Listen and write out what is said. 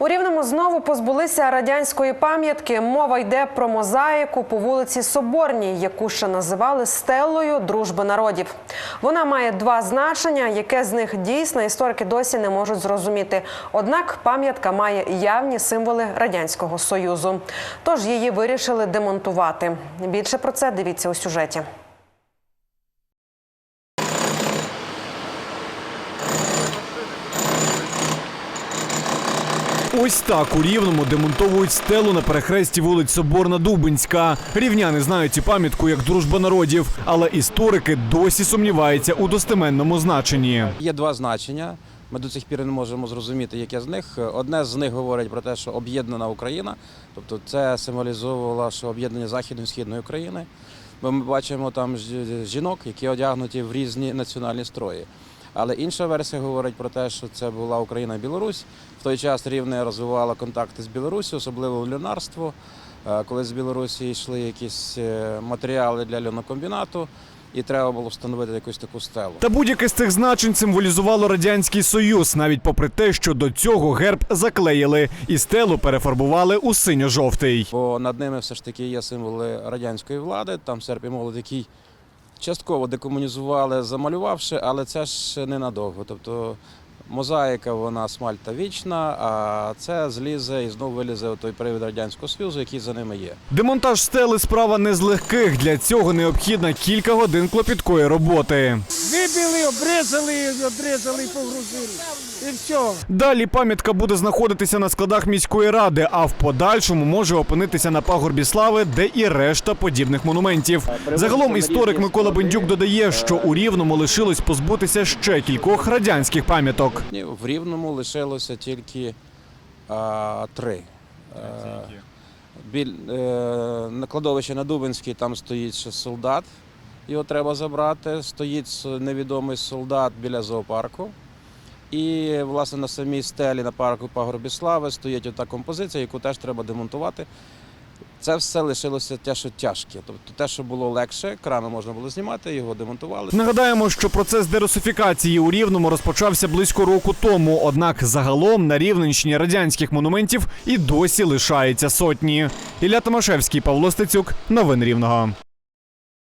У Рівному знову позбулися радянської пам'ятки. Мова йде про мозаїку по вулиці Соборній, яку ще називали стелою дружби народів. Вона має два значення, яке з них дійсно історики досі не можуть зрозуміти. Однак пам'ятка має явні символи радянського союзу. Тож її вирішили демонтувати. Більше про це дивіться у сюжеті. Ось так у Рівному демонтовують стелу на перехресті вулиць Соборна Дубинська. Рівняни знають цю пам'ятку як дружба народів, але історики досі сумніваються у достеменному значенні. Є два значення. Ми до цих пір не можемо зрозуміти, яке з них. Одне з них говорить про те, що об'єднана Україна, тобто це символізовувало, що об'єднання Західної і Східної України. Бо ми бачимо там жінок, які одягнуті в різні національні строї. Але інша версія говорить про те, що це була Україна і Білорусь. В той час Рівне розвивала контакти з Білорусі, особливо в льонарство. Е, Коли з Білорусі йшли якісь е, матеріали для льонокомбінату, і треба було встановити якусь таку стелу. Та будь-яке з цих значень символізувало радянський союз, навіть попри те, що до цього герб заклеїли і стелу перефарбували у синьо-жовтий. Бо над ними все ж таки є символи радянської влади. Там серп і молот, який частково декомунізували, замалювавши, але це ж ненадовго. Тобто мозаїка, вона смальта вічна, а це злізе і знову вилізе той привід Радянського Союзу, який за ними є. Демонтаж стели справа не з легких. Для цього необхідно кілька годин клопіткої роботи. Вибили, обрізали, обрізали погрузили. І все. Далі пам'ятка буде знаходитися на складах міської ради, а в подальшому може опинитися на пагорбі слави, де і решта подібних монументів. Загалом історик Микола Бендюк додає, що у Рівному лишилось позбутися ще кількох радянських пам'яток. В Рівному лишилося тільки а, три. Біль, е, на кладовищі на Дубинській там стоїть ще солдат, його треба забрати. Стоїть невідомий солдат біля зоопарку. І, власне, на самій стелі на парку Пагорбі Слави стоїть ота композиція, яку теж треба демонтувати. Це все лишилося те, що тяжке. Тобто те, що було легше, крами можна було знімати, його демонтували. Нагадаємо, що процес дерусифікації у Рівному розпочався близько року тому. Однак загалом на Рівненщині радянських монументів і досі лишається сотні. Ілля Томашевський, Павло Стецюк, новини Рівного.